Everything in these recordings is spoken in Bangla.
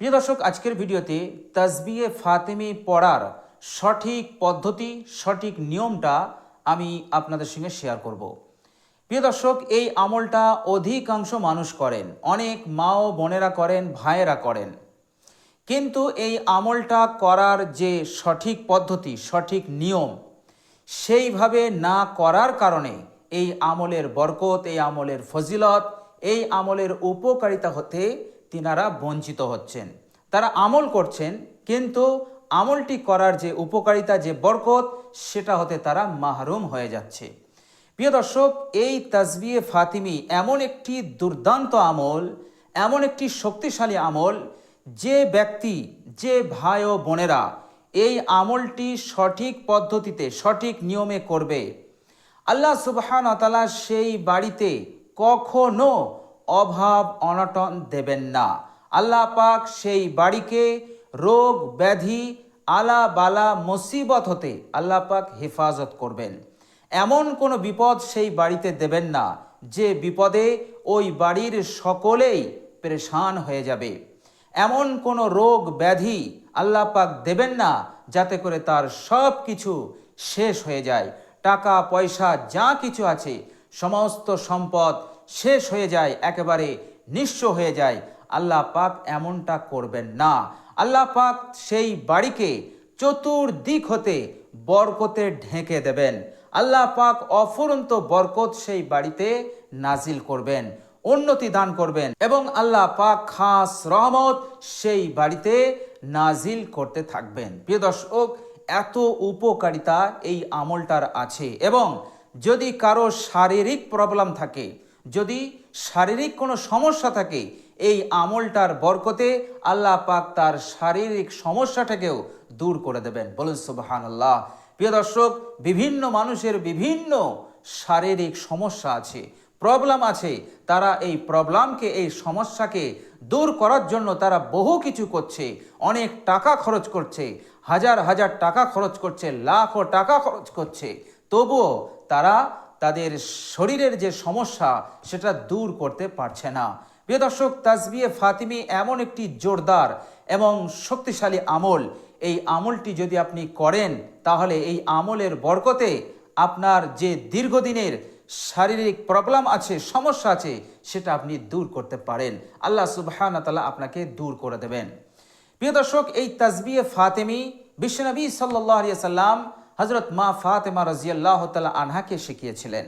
প্রিয় দর্শক, আজকের ভিডিওতে তাজবিয়ে ফাতেমি পড়ার সঠিক পদ্ধতি, সঠিক নিয়মটা আমি আপনাদের সঙ্গে শেয়ার করব। প্রিয় দর্শক, এই আমলটা অধিকাংশ মানুষ করেন, অনেক মা ও বোনেরা করেন, ভাইয়েরা করেন। কিন্তু এই আমলটা করার যে সঠিক পদ্ধতি, সঠিক নিয়ম, সেইভাবে না করার কারণে এই আমলের বরকত, এই আমলের ফজিলত, এই আমলের উপকারিতা হতে তিনারা বঞ্চিত হচ্ছেন। তারা আমল করছেন, কিন্তু আমলটি করার যে উপকারিতা, যে বরকত, সেটা হতে তারা মাহরুম হয়ে যাচ্ছে। প্রিয় দর্শক, এই তাজবিয়ে ফাতিমি এমন একটি দুর্দান্ত আমল, এমন একটি শক্তিশালী আমল, যে ব্যক্তি, যে ভাই ও বোনেরা এই আমলটি সঠিক পদ্ধতিতে, সঠিক নিয়মে করবে। আল্লাহ সুবহান সেই বাড়িতে কখনো অভাব অনটন দেবেন না। আল্লাহ পাক সেই বাড়িকে রোগ, ব্যাধি আলা বালা মুসিবত হতে আল্লাহ পাক হেফাজত করবেন। এমন কোনো বিপদ সেই বাড়িতে দেবেন না, যে বিপদে ওই বাড়ির সকলেই পরেশান হয়ে যাবে। এমন কোনো রোগ, ব্যাধি আল্লাহ পাক দেবেন না, যাতে করে তার সব কিছু শেষ হয়ে যায়। টাকা, পয়সা, যা কিছু আছে, সমস্ত সম্পদ শেষ হয়ে যায়, একেবারে নিঃস্ব হয়ে যায়। আল্লাহ পাক এমনটা করবেন না। আল্লাহ পাক সেই বাড়িকে চতুর্দিক হতে বরকতে ঢেকে দেবেন। আল্লাহ পাক অফুরন্ত বরকত সেই বাড়িতে নাজিল করবেন, উন্নতি দান করবেন এবং আল্লাহ পাক খাস রহমত সেই বাড়িতে নাজিল করতে থাকবেন। প্রিয় দর্শক, এত উপকারিতা এই আমলটার আছে এবং যদি কারও শারীরিক প্রবলেম থাকে যদি শারীরিক কোনো সমস্যা থাকে, এই আমলটার বরকতে আল্লাহ পাক তার শারীরিক সমস্যাটাকেও দূর করে দেবেন। বলুন সুবাহান আল্লাহ প্রিয় দর্শক, বিভিন্ন মানুষের বিভিন্ন শারীরিক সমস্যা আছে, প্রবলেম আছে। তারা এই প্রবলেমকে, এই সমস্যাকে দূর করার জন্য তারা বহু কিছু করছে। অনেক টাকা খরচ করছে, হাজার হাজার টাকা খরচ করছে, লাখো টাকা খরচ করছে। তবুও তারা তাদের শরীরের যে সমস্যা, সেটা দূর করতে পারছে না। প্রিয় দর্শক, তাজবিয়ে ফাতিমি এমন একটি জোরদার এবং শক্তিশালী আমল। এই আমলটি যদি আপনি করেন, তাহলে এই আমলের বরকতে আপনার যে দীর্ঘদিনের শারীরিক প্রবলেম আছে, সমস্যা আছে, সেটা আপনি দূর করতে পারেন। আল্লাহ সুবহানা তালা আপনাকে দূর করে দেবেন। প্রিয় দর্শক, এই তাজবিয়ে ফাতেমি বিশ্বনবী সাল্লাহ সাল্লাম হজরত মা ফাতেমা রাজিয়াল্লাহ তালা আনহাকে শিখিয়েছিলেন।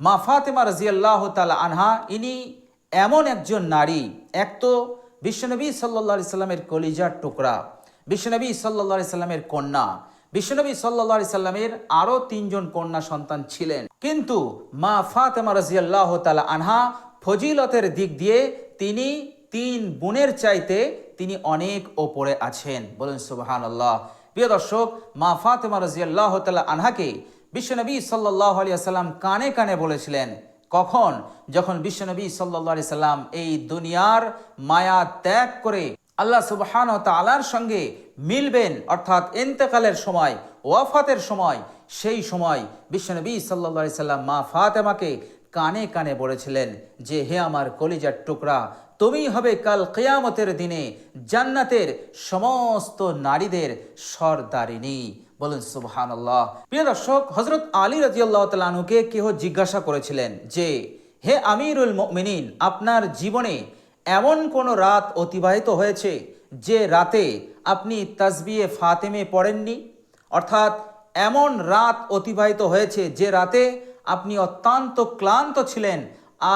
মা ফাতেমা রাজিয়াল্লাহ তালা আনহা, ইনি এমন একজন নারী, এক তো বিশ্বনবী সাল্লাহ আলি সাল্লামের কলিজার টুকরা, বিশ্বনবী সাল্লাহ আলি সাল্লামের কন্যা, বিশ্বনবী সাল্লাহ আলি সাল্লামের আরও তিনজন কন্যা সন্তান ছিলেন। কিন্তু মা ফাতেমা রাজিয়াল্লাহ তালা আনহা ফজিলতের দিক দিয়ে তিনি তিন বোনের চাইতে তিনি অনেক ওপরে আছেন। বলেন সুবাহান আল্লাহ প্রিয় দর্শক, মা ফাতেমা রাজিয়াল্লাহ তালা আনহাকে বিশ্বনবী সাল্লাহ আলিয়া সাল্লাম কানে কানে বলেছিলেন, কখন? যখন বিশ্বনবী সাল্লাহ আলি সাল্লাম এই দুনিয়ার মায়া ত্যাগ করে আল্লাহ সুবহান তালার সঙ্গে মিলবেন, অর্থাৎ এন্তেকালের সময়, ওয়াফাতের সময়, সেই সময় বিশ্বনবী সাল্লা সাল্লাম মা ফাতেমাকে কানে কানে বলেছিলেন যে, হে আমার কলিজার টুকরা তুমি হবে কাল কেয়ামতের দিনে জান্নাতের সমস্ত নারীদের সর্দারিনী। বলুন সুবহান আল্লাহ প্রিয় দর্শক হজরত আলী রাজিয়াল্লাহ তালুকে কেহ জিজ্ঞাসা করেছিলেন যে, হে আমিরুল মিনিন আপনার জীবনে এমন কোনো রাত অতিবাহিত হয়েছে যে রাতে আপনি তাজবিয়ে ফাতেমে পড়েননি? অর্থাৎ এমন রাত অতিবাহিত হয়েছে যে রাতে আপনি অত্যন্ত ক্লান্ত ছিলেন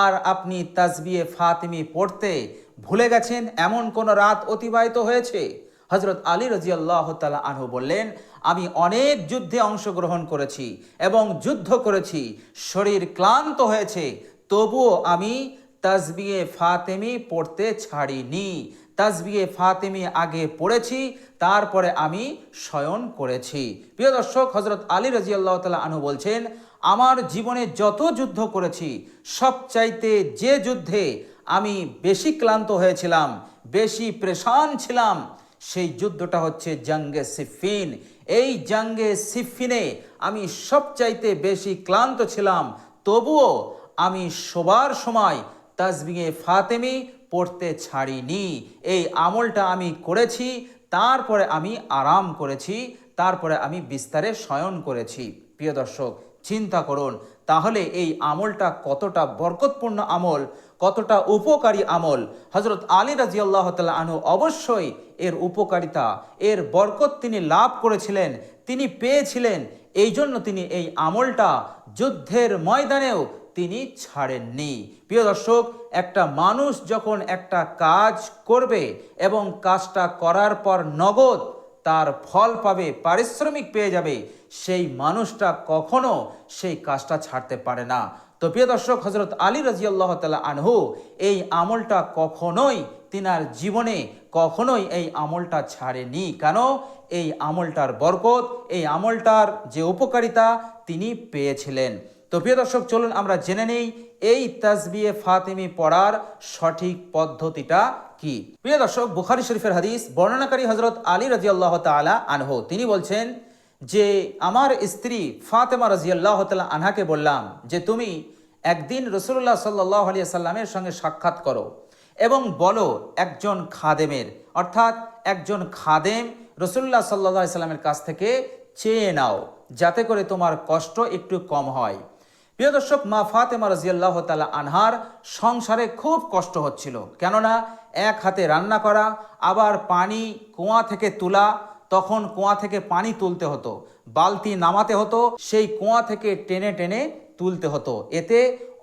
আর আপনি তাজবিয়ে ফাতেমি পড়তে ভুলে গেছেন, এমন কোনো রাত অতিবাহিত হয়েছে? হজরত আলী রাজিয়াল্লাহ তালা আনহু বললেন, আমি অনেক যুদ্ধে অংশগ্রহণ করেছি এবং যুদ্ধ করেছি, শরীর ক্লান্ত হয়েছে, তবুও আমি তাজবিয়ে ফাতেমি পড়তে ছাড়িনি। তাজবিয়ে ফাতেমি আগে পড়েছি, তারপরে আমি শয়ন করেছি। প্রিয় দর্শক হজরত আলী রাজিয়াল্লাহ তালা আনু বলছেন আমার জীবনে যত যুদ্ধ করেছি, সবচাইতে যে যুদ্ধে আমি বেশি ক্লান্ত হয়েছিলাম, বেশি প্রেশান ছিলাম, সেই যুদ্ধটা হচ্ছে জঙ্গে সিফিন। এই জঙ্গে সিফিনে আমি সবচাইতে বেশি ক্লান্ত ছিলাম। তবুও আমি শোবার সময় তাজবিয়ে ফাতেমি পড়তে ছাড়িনি। এই আমলটা আমি করেছি, তারপরে আমি আরাম করেছি, তারপরে আমি বিস্তারে শয়ন করেছি। প্রিয় দর্শক চিন্তা করুন। তাহলে এই আমলটা কতটা বরকতপূর্ণ আমল, কতটা উপকারী আমল? হজরত আলী রাজি আল্লাহ আনহু অবশ্যই এর উপকারিতা, এর বরকত তিনি লাভ করেছিলেন, তিনি পেয়েছিলেন। এই জন্য তিনি এই আমলটা যুদ্ধের ময়দানেও তিনি ছাড়েননি। প্রিয় দর্শক, একটা মানুষ যখন একটা কাজ করবে এবং কাজটা করার পর নগদ, তার ফল পাবে, পারিশ্রমিক পেয়ে যাবে সেই মানুষটা কখনো সেই কাজটা ছাড়তে পারে না। তো প্রিয় দর্শক হজরত আলী রাজিয়াল্লাহ তালা আনহু এই আমলটা কখনোই তিনার জীবনে কখনোই এই আমলটা ছাড়েনি। কেন? এই আমলটার বরকত, এই আমলটার যে উপকারিতা তিনি পেয়েছিলেন। তো প্রিয় দর্শক, চলুন আমরা জেনে নেই এই তাজবিয়ে ফাতিমি পড়ার সঠিক পদ্ধতিটা কি? প্রিয় দর্শক, বুখারি শরীফের হাদিস বর্ণনাকারী হজরত আলী রাজি আল্লাহ তালা আনহু। তিনি বলছেন যে আমার স্ত্রী ফাতেমা রাজি আল্লাহ তালা আনহাকে বললাম যে, তুমি একদিন রসুল্লাহ সাল্লাহ আলিয়া সাল্লামের সঙ্গে সাক্ষাৎ করো এবং বলো একজন খাদেমের, অর্থাৎ একজন খাদেম রসুল্লাহ সাল্লাহ সাল্লামের কাছ থেকে চেয়ে নাও যাতে করে তোমার কষ্ট একটু কম হয়। প্রিয় দর্শক, মা ফাতেমা রাজিয়াল্লাহ তালা আনহার সংসারে খুব কষ্ট হচ্ছিল। কেননা এক হাতে রান্না করা, আবার পানি কুয়া থেকে তোলা তখন কুয়া থেকে পানি তুলতে হতো, বালতি নামাতে হতো, সেই কুয়া থেকে টেনে টেনে তুলতে হতো। এতে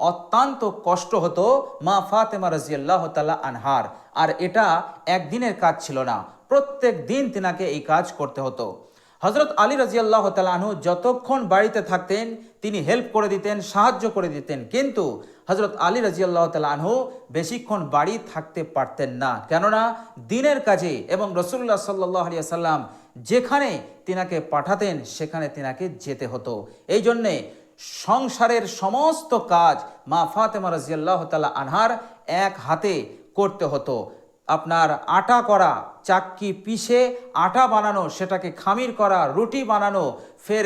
অত্যন্ত কষ্ট হতো মা ফাতেমা রাজিয়াল্লাহ তাল্লাহ আনহার। আর এটা একদিনের কাজ ছিল না, প্রত্যেক দিন তিনাকে এই কাজ করতে হতো। হজরত আলী রাজিয়াল্লাহ তালাহু যতক্ষণ বাড়িতে থাকতেন, তিনি হেল্প করে দিতেন, সাহায্য করে দিতেন। কিন্তু হজরত আলী রাজিয়াল্লাহ তালাহু বেশিক্ষণ বাড়ি থাকতে পারতেন না। কেননা দিনের কাজে এবং রসুল্লাহ সাল্লাহ আলিয়া সাল্লাম যেখানে তিনাকে পাঠাতেন, সেখানে তিনাকে যেতে হতো। এই জন্যে সংসারের সমস্ত কাজ মা ফাতেমা রাজিয়াল্লাহ তালা আনহার এক হাতে করতে হতো। আপনার আটা করা চাক্কি পিষে আটা বানানো, সেটাকে খামির করা, রুটি বানানো, ফের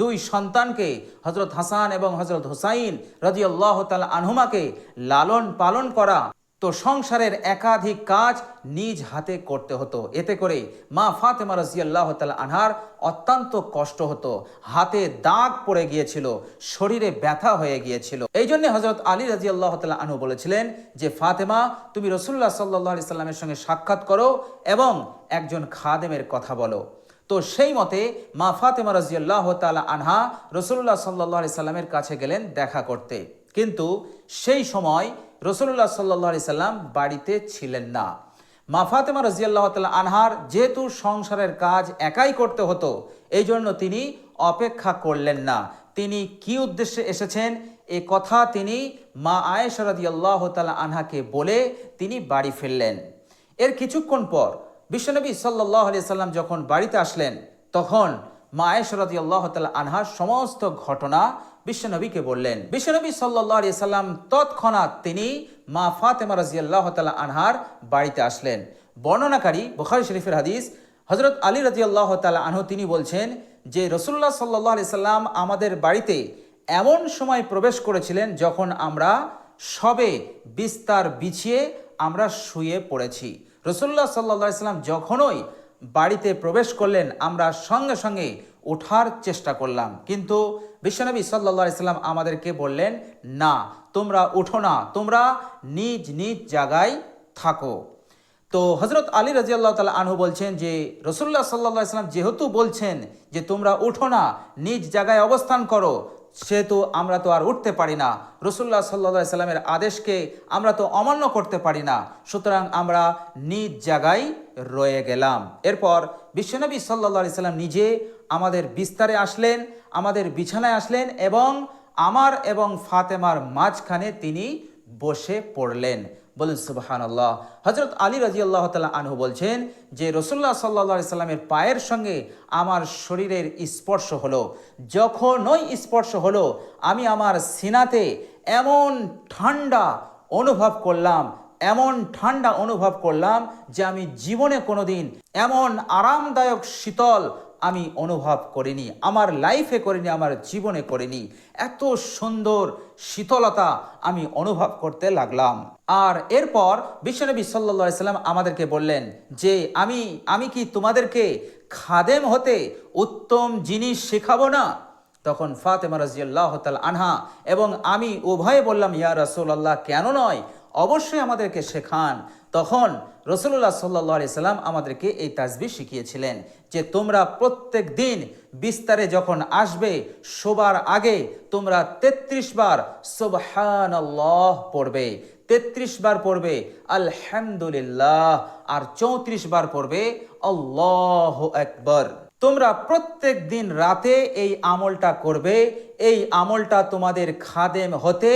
দুই সন্তানকে হজরত হাসান এবং হজরত হুসাইন রাজিউল্লাহ তাল আনহুমাকে লালন পালন করা। তো সংসারের একাধিক কাজ নিজ হাতে করতে হতো। এতে করে মা ফাতেমা রাজিয়াল্লাহ তালা আনহার অত্যন্ত কষ্ট হতো। হাতে দাগ পড়ে গিয়েছিল, শরীরে ব্যথা হয়ে গিয়েছিল। এই জন্য হজরত আলী রাজি আল্লাহ তালা আনহু বলেছিলেন যে, ফাতেমা, তুমি রসুল্লাহ সাল্লাহ সাল্লামের সঙ্গে সাক্ষাৎ করো এবং একজন খাদেমের কথা বলো। তো সেই মতে মা ফাতেমা রাজিয়াল্লাহ তালা আনহা রসুল্লাহ সাল্লাহ সাল্লামের কাছে গেলেন দেখা করতে। কিন্তু সেই সময় রসুল্লাহ সাল্লাহ আলি সাল্লাম বাড়িতে ছিলেন না। মা ফাতেমা রাজিয়াল্লাহ তালা আনহার যেহেতু সংসারের কাজ একাই করতে হতো এই জন্য তিনি অপেক্ষা করলেন না। তিনি কি উদ্দেশ্যে এসেছেন? এ কথা তিনি মা আয়েশা রাদিয়াল্লাহ তালা আনহাকে বলে তিনি বাড়ি ফিরলেন। এর কিছুক্ষণ পর বিশ্বনবী সাল্লাহ আলি সাল্লাম যখন বাড়িতে আসলেন, তখন মা আয়েশা রাদিয়াল্লাহ তালা আনহার সমস্ত ঘটনা বিশ্বনবীকে বললেন, বিশ্বনবী সাল্লাম তৎক্ষণাৎ তিনি মা ফাতেমা রাজিয়াল্লাহ তালা আনহার বাড়িতে আসলেন। বর্ণনাকারী বুখারি শরীফের হাদিস হজরত আলী রাজিয়াল্লাহ তালা আনহু তিনি বলছেন যে রসুল্লাহ সাল্লাহ আলি সাল্লাম আমাদের বাড়িতে এমন সময় প্রবেশ করেছিলেন যখন আমরা সবে বিস্তার বিছিয়ে আমরা শুয়ে পড়েছি। রসুল্লাহ সাল্লাহ সাল্লাম যখনই বাড়িতে প্রবেশ করলেন, আমরা সঙ্গে সঙ্গে ওঠার চেষ্টা করলাম। কিন্তু বিশ্বনবী সাল্লা ইসলাম আমাদেরকে বললেন, না, তোমরা উঠো না, তোমরা নিজ নিজ জায়গায় থাকো। তো হজরত আলী রাজিয়াল্লাহ তালা আনহু বলছেন যে রসুল্লাহ সাল্লা ইসলাম যেহেতু বলছেন যে তোমরা উঠো না, নিজ জায়গায় অবস্থান করো সেহেতু আমরা তো আর উঠতে পারি না। রসুল্লাহ সাল্লা সাল্লামের আদেশকে আমরা তো অমান্য করতে পারি না। সুতরাং আমরা নিজ জায়গায় রয়ে গেলাম। এরপর বিশ্বনবী সাল্লা সাল্লাম নিজে আমাদের বিস্তারে আসলেন, আমাদের বিছানায় আসলেন এবং আমার এবং ফাতেমার মাঝখানে তিনি বসে পড়লেন। বলুন সুবাহান আল্লাহ হজরত আলী রাজি আল্লাহ তালা আনহু বলছেন যে রসুল্লাহ সাল্লা সাল্লামের পায়ের সঙ্গে আমার শরীরের স্পর্শ হলো, যখনই স্পর্শ হলো, আমি আমার সিনাতে এমন ঠান্ডা অনুভব করলাম, এমন ঠান্ডা অনুভব করলাম যে, আমি জীবনে কোনোদিন এমন আরামদায়ক শীতল আমি অনুভব করিনি, আমার লাইফে করিনি, আমার জীবনে করিনি। এত সুন্দর শীতলতা আমি অনুভব করতে লাগলাম। আর এরপর বিশ্বনবী সাল্লা সাল্লাম আমাদেরকে বললেন যে, আমি আমি কি তোমাদেরকে খাদেম হতে উত্তম জিনিস শেখাবো না? তখন ফাতেমা রাজিয়াল্লাহ আনহা এবং আমি উভয়ে বললাম, ইয়া রসুল্লাহ কেন নয়? অবশ্যই আমাদেরকে শেখান। তখন রসুল্লাহ সাল্লাহ আলি সাল্লাম আমাদেরকে এই তাজবি শিখিয়েছিলেন যে তোমরা প্রত্যেক দিন বিস্তারে যখন আসবে, শোবার আগে তোমরা তেত্রিশ বার সুবহান পড়বে। তেত্রিশ বার পড়বে আলহামদুলিল্লাহ আর চৌত্রিশ বার পড়বে আল্লাহ একবার তোমরা প্রত্যেক দিন রাতে এই আমলটা করবে। এই আমলটা তোমাদের খাদেম হতে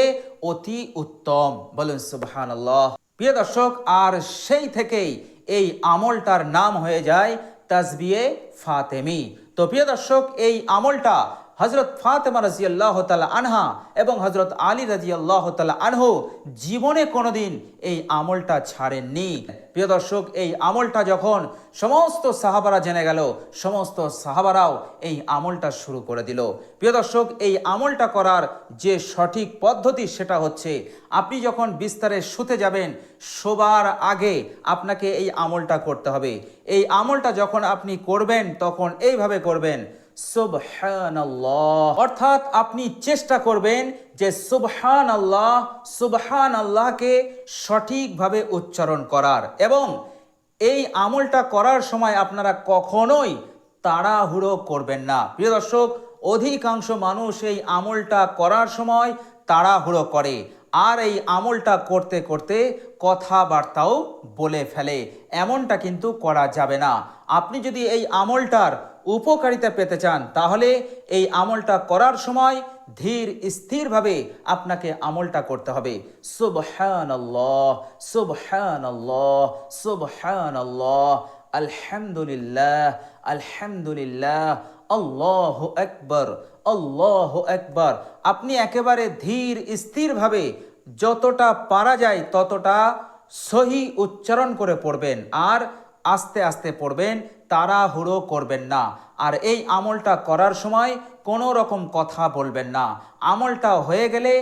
অতি উত্তম। বলুন সুবহান আল্লাহ প্রিয় দর্শক, আর সেই থেকেই এই আমলটার নাম হয়ে যায় তাজবিয়ে ফাতেমি। তো প্রিয় দর্শক, এই আমলটা হজরত ফাতেমা রাজি আল্লাহ তালা আনহা এবং হজরত আলী রাজি আল্লাহ তালা আনহু জীবনে কোনোদিন এই আমলটা ছাড়েননি। প্রিয় দর্শক, এই আমলটা যখন সমস্ত সাহাবারা জেনে গেল, সমস্ত সাহাবারাও এই আমলটা শুরু করে দিল। প্রিয় দর্শক, এই আমলটা করার যে সঠিক পদ্ধতি সেটা হচ্ছে আপনি যখন বিস্তারে শুতে যাবেন, শোবার আগে আপনাকে এই আমলটা করতে হবে। এই আমলটা যখন আপনি করবেন, তখন এইভাবে করবেন সুবহানাল্লাহ। অর্থাৎ আপনি চেষ্টা করবেন যে সুবহান আল্লাহ সুবহান আল্লাহকে সঠিকভাবে উচ্চারণ করার। এবং এই আমলটা করার সময় আপনারা কখনোই তাড়াহুড়ো করবেন না। প্রিয় দর্শক, অধিকাংশ মানুষ এই আমলটা করার সময় তাড়াহুড়ো করে। আর এই আমলটা করতে করতে কথাবার্তাও বলে ফেলে। এমনটা কিন্তু করা যাবে না। আপনি যদি এই আমলটার উপকারিতা পেতে চান, তাহলে এই আমলটা করার সময় ধীর স্থিরভাবে আপনাকে আমলটা করতে হবে। সুবহান আল্লাহ সুবহান আলহামদুলিল্লাহ আলহামদুলিল্লাহ, আল্লাহ একবার আল্লাহ একবার আপনি একেবারে ধীর স্থিরভাবে যতটা পারা যায় ততটা সহি উচ্চারণ করে পড়বেন। আর আস্তে আস্তে পড়বেন, তাড়াহুড়ো করবেন না। আর এই আমলটা করার সময় কোনো রকম কথা বলবেন না। আমলটা হয়ে গেলে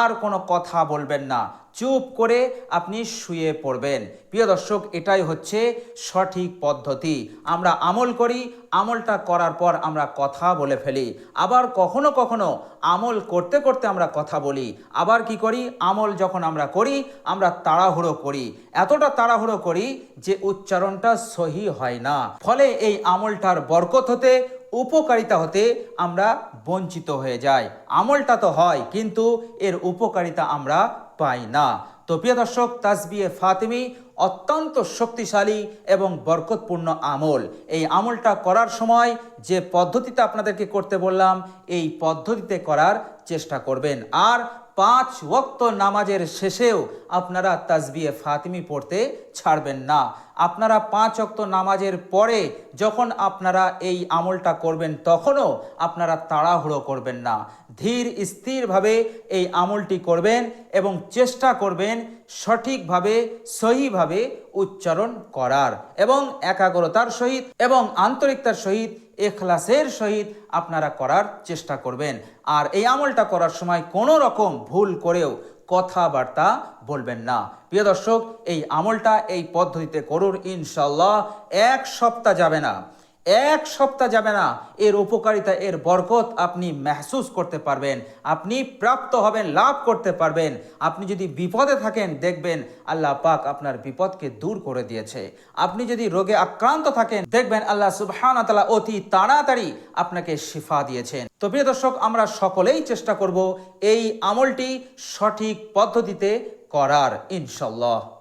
আর কোনো কথা বলবেন না। চুপ করে আপনি শুয়ে পড়বেন। প্রিয় দর্শক, এটাই হচ্ছে সঠিক পদ্ধতি। আমরা আমল করি, আমলটা করার পর আমরা কথা বলে ফেলি। আবার কখনো কখনো আমল করতে করতে আমরা কথা বলি। আবার কি করি? আমল যখন আমরা করি, আমরা তাড়াহুড়ো করি। এতটা তাড়াহুড়ো করি যে উচ্চারণটা সহি হয় না। ফলে এই আমলটার বরকত হতে, উপকারিতা হতে আমরা বঞ্চিত হয়ে যাই। আমলটা তো হয়, কিন্তু এর উপকারিতা আমরা পাই না। তো প্রিয় দর্শক তাসবিয়ে ফাতেমি অত্যন্ত শক্তিশালী এবং বরকতপূর্ণ আমল। এই আমলটা করার সময় যে পদ্ধতিতে আপনাদেরকে করতে বললাম, এই পদ্ধতিতে করার চেষ্টা করবেন। আর পাঁচ ওক্ত নামাজের শেষেও আপনারা তাজবিয়ে ফাতিমি পড়তে ছাড়বেন না। আপনারা পাঁচ অক্ত নামাজের পরে যখন আপনারা এই আমলটা করবেন, তখনও আপনারা তাড়াহুড়ো করবেন না। ধীর স্থিরভাবে এই আমলটি করবেন এবং চেষ্টা করবেন সঠিকভাবে, সহিভাবে উচ্চারণ করার এবং একাগ্রতার সহিত এবং আন্তরিকতার সহিত এখলাসের সহিত আপনারা করার চেষ্টা করবেন। আর এই আমলটা করার সময় কোনো রকম ভুল করেও কথাবার্তা বলবেন না। প্রিয় দর্শক, এই আমলটা এই পদ্ধতিতে করুন ইনশাল্লাহ এক সপ্তাহ যাবে না। এক সপ্তাহ যাবে না। এর উপকারিতা, এর বরকত আপনি মেহসুস করতে পারবেন। আপনি প্রাপ্ত হবেন, লাভ করতে পারবেন। আপনি যদি বিপদে থাকেন, দেখবেন আল্লাহ পাক আপনার বিপদকে দূর করে দিয়েছে। আপনি যদি রোগে আক্রান্ত থাকেন, দেখবেন আল্লাহ সুবহান তালা অতি তাড়াতাড়ি আপনাকে শিফা দিয়েছেন। তো প্রিয় দর্শক, আমরা সকলেই চেষ্টা করব এই আমলটি সঠিক পদ্ধতিতে করার ইনশাল্লাহ